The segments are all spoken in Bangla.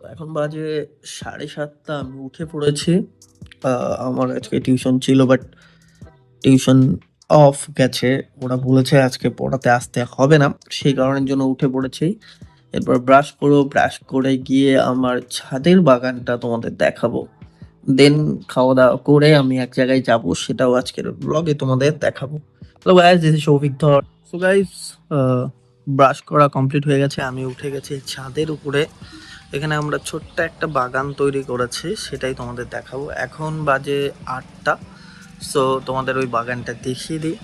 তো এখন বাজে সাড়ে সাতটা, আমি উঠে পড়েছি। আমার আজকে টিউশন ছিল বাট টিউশন অফ গেছে। ওরা বলেছে আজকে পড়াতে আসতে হবে না, সেই কারণের জন্য উঠে পড়েছি। এরপর ব্রাশ করো ব্রাশ করে গিয়ে আমার ছাদের বাগানটা তোমাদের দেখাবো। দেন খাওয়া দাওয়া করে আমি এক জায়গায় যাব, সেটাও আজকের ব্লগে তোমাদের দেখাবো। Guys this Souvik Dhar so guys brush করা কমপ্লিট হয়ে গেছে, আমি উঠে গেছি ছাদের উপরে। এখানে আমরা ছোট্ট একটা বাগান তৈরি করেছি, সেটাই তোমাদের দেখাবো। এখন বাজে আটটা সো তোমাদের ওই বাগানটা দেখিয়ে দিই।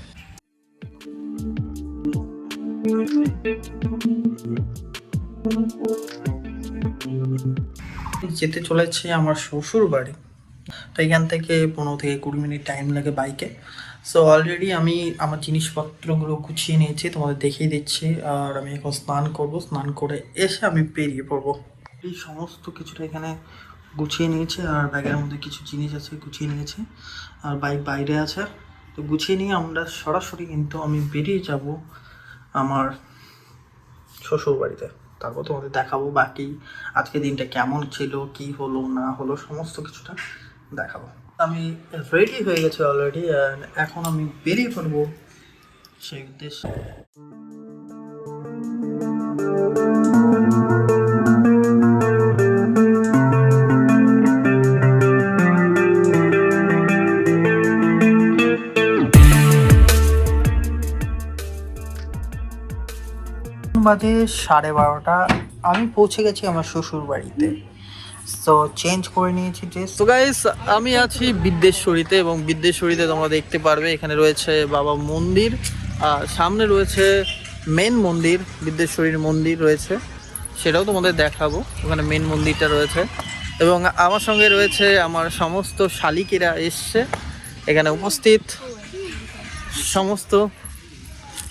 যেতে চলেছে আমার শ্বশুর বাড়ি। তো এখান থেকে পনেরো থেকে কুড়ি মিনিট টাইম লাগে বাইকে সো অলরেডি আমি আমার জিনিসপত্রগুলো গুছিয়ে নিয়েছি, তোমাদের দেখিয়ে দিচ্ছি, আর আমি এখন স্নান করব। স্নান করে এসে আমি বেরিয়ে পড়ব। এই সমস্ত কিছুটা এখানে গুছিয়ে নিয়েছি আর ব্যাগের মধ্যে কিছু জিনিস আছে গুছিয়ে নিয়েছি আর বাইক বাইরে আছে। তো গুছিয়ে নিয়ে আমরা সরাসরি কিন্তু আমি বেরিয়ে যাব আমার শ্বশুর বাড়িতে। তারপর তোমাদের দেখাবো বাকি আজকে দিনটা কেমন ছিল, কি হলো, না হলো, সমস্ত কিছুটা দেখাবো। আমি রেডি হয়ে গেছি অলরেডি এখন আমি বেরিয়ে পড়ব সেই উদ্দেশ্যে। বাজে সাড়ে বারোটা। আমি পৌঁছে গেছি আমার শ্বশুর বাড়িতে। তো চেঞ্জ করে নিয়েছি ড্রেস তো গাইস আমি আছি বিদ্যেশ্বরীতে এবং বিদ্যেশ্বরীতে তোমরা দেখতে পারবে, এখানে রয়েছে বাবা মন্দির, আর সামনে রয়েছে মেন মন্দির বিদ্যেশ্বরীর মন্দির রয়েছে। সেটাও তোমাদের দেখাবো, ওখানে মেন মন্দিরটা রয়েছে। এবং আমার সঙ্গে রয়েছে আমার সমস্ত শালিকেরা এসছে, এখানে উপস্থিত সমস্ত।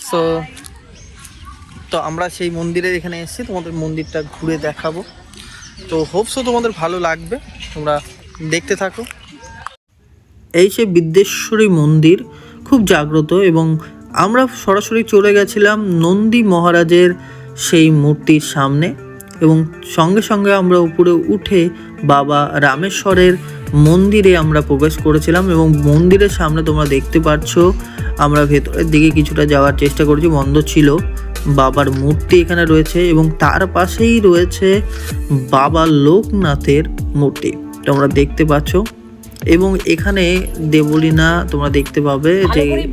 সো তো আমরা সেই মন্দিরের এখানে এসেছি, তোমাদের মন্দিরটা ঘুরে দেখাবো। তো হোপসও তোমাদের ভালো লাগবে, তোমরা দেখতে থাকো। এই যে বিদ্যেশ্বরী মন্দির, খুব জাগ্রত এবং আমরা সরাসরি চলে গেছিলাম নন্দী মহারাজের সেই মূর্তির সামনে এবং সঙ্গে সঙ্গে আমরা উপরে উঠে বাবা রামেশ্বরের মন্দিরে আমরা প্রবেশ করেছিলাম এবং মন্দিরের সামনে তোমরা দেখতে পাচ্ছ আমরা ভেতরের দিকে কিছুটা যাওয়ার চেষ্টা করেছি, বন্ধ ছিল। বাবার মূর্তি এখানে রয়েছে এবং তার পাশেই রয়েছে বাবা লোকনাথের মূর্তি। তোমরা দেখতে পাচ্ছ। এবং এখানে দেবলীনা তোমরা দেখতে পাবে যে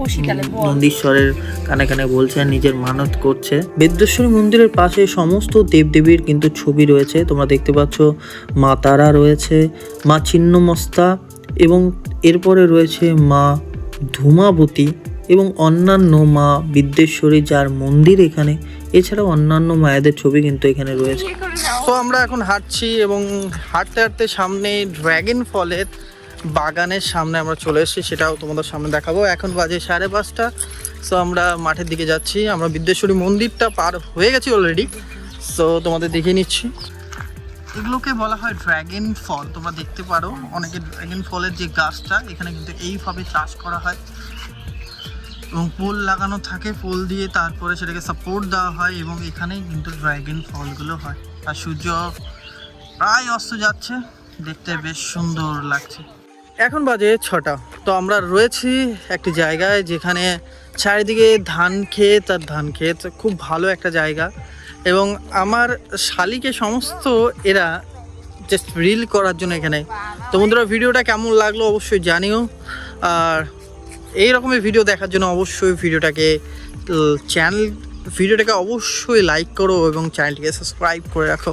নন্দীশ্বরের কানে কানে বলছে নিজের মানত করছে। বেদ্যেশ্বরী মন্দিরের পাশে সমস্ত দেবদেবীর কিন্তু ছবি রয়েছে। তোমরা দেখতে পাচ্ছ মা তারা রয়েছে মা ছিন্নমস্তা এবং এরপরে রয়েছে মা ধূমাবতী। এবং অন্যান্য মা বিদ্যেশ্বরী যার মন্দির এখানে, এছাড়াও অন্যান্য মায়েদের ছবি কিন্তু এখানে রয়েছে। তো আমরা এখন হাঁটছি এবং হাঁটতে হাঁটতে সামনে ড্র্যাগন ফলের বাগানের সামনে আমরা চলে এসেছি, সেটাও তোমাদের সামনে দেখাবো। এখন বাজে সাড়ে পাঁচটা সো আমরা মাঠের দিকে যাচ্ছি। আমরা বিদ্যেশ্বরী মন্দিরটা পার হয়ে গেছি অলরেডি সো তোমাদের দেখিয়ে নিচ্ছি। এগুলোকে বলা হয় ড্র্যাগন ফল, তোমরা দেখতে পারো। অনেকে ড্র্যাগন ফলের যে গাছটা, এখানে কিন্তু এইভাবে চাষ করা হয়। এবং পোল লাগানো থাকে পোল দিয়ে তারপরে সেটাকে সাপোর্ট দেওয়া হয় এবং এখানেই কিন্তু ড্র্যাগন ফলগুলো হয়। আর সূর্য প্রায় অস্ত যাচ্ছে, দেখতে বেশ সুন্দর লাগছে। এখন বাজে ছটা, তো আমরা রয়েছি একটি জায়গায় যেখানে চারিদিকে ধান ক্ষেত আর ধান ক্ষেত, খুব ভালো একটা জায়গা। এবং আমার শালিকে সমস্ত এরা জাস্ট রিল করার জন্য এখানে। তো বন্ধুরা, ভিডিওটা কেমন লাগল অবশ্যই জানিও। আর এই রকমের ভিডিও দেখার জন্য অবশ্যই ভিডিওটাকে চ্যানেল ভিডিওটাকে অবশ্যই লাইক করো এবং চ্যানেলটিকে সাবস্ক্রাইব করে রাখো।